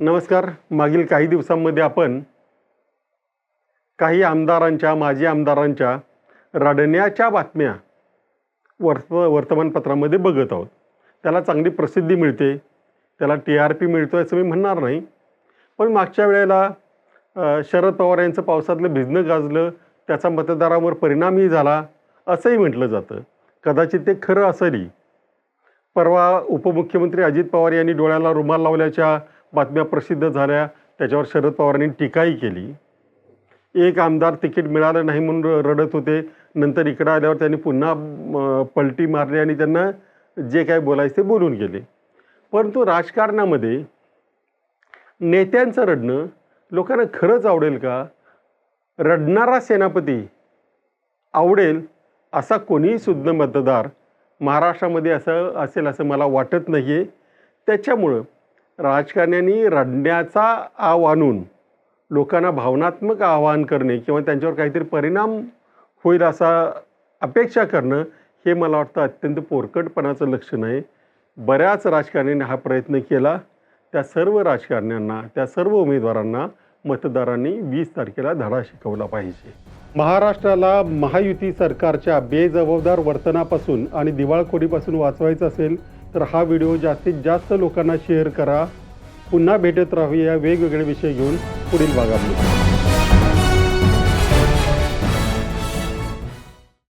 नमस्कार. मागील काही दिवसांमध्ये आपण काही आमदारांच्या माजी आमदारांच्या रडण्याच्या बातम्या वर्त वर्तमानपत्रामध्ये बघत आहोत. त्याला चांगली प्रसिद्धी मिळते त्याला टी आर पी मिळतो असं मी म्हणणार नाही. पण मागच्या वेळेला शरद पवार यांचं पावसातलं भिजणं गाजलं त्याचा मतदारावर परिणामही झाला असंही म्हटलं जातं. कदाचित ते खरं असंही. परवा उपमुख्यमंत्री अजित पवार यांनी डोळ्याला रुमाल लावल्याच्या बातम्या प्रसिद्ध झाल्या त्याच्यावर शरद पवारांनी टीकाही केली. एक आमदार तिकीट मिळालं नाही म्हणून रडत होते. नंतर इकडं आल्यावर त्यांनी पुन्हा पलटी मारली आणि त्यांना जे काय बोलायचं ते बोलून गेले. परंतु राजकारणामध्ये नेत्यांचं रडणं लोकांना खरंच आवडेल का? रडणारा सेनापती आवडेल असा कोणीही सुज्ञ मतदार महाराष्ट्रामध्ये असं असेल असं मला वाटत नाही आहे त्याच्यामुळं राजकारण्यांनी रडण्याचा आव आणून लोकांना भावनात्मक आवाहन करणे किंवा त्यांच्यावर काहीतरी परिणाम होईल असा अपेक्षा करणं हे मला वाटतं अत्यंत पोरकटपणाचं लक्षण आहे. बऱ्याच राजकारण्यांनी हा प्रयत्न केला. त्या सर्व राजकारण्यांना त्या सर्व उमेदवारांना मतदारांनी वीस तारखेला धडा शिकवला पाहिजे. महाराष्ट्राला महायुती सरकारच्या बेजबाबदार वर्तनापासून आणि दिवाळखोरीपासून वाचवायचं असेल तर हा व्हिडिओ जास्तीत जास्त लोकांना शेअर करा. पुन्हा भेटत राहूया वेगवेगळे विषय घेऊन पुढील भागामध्ये.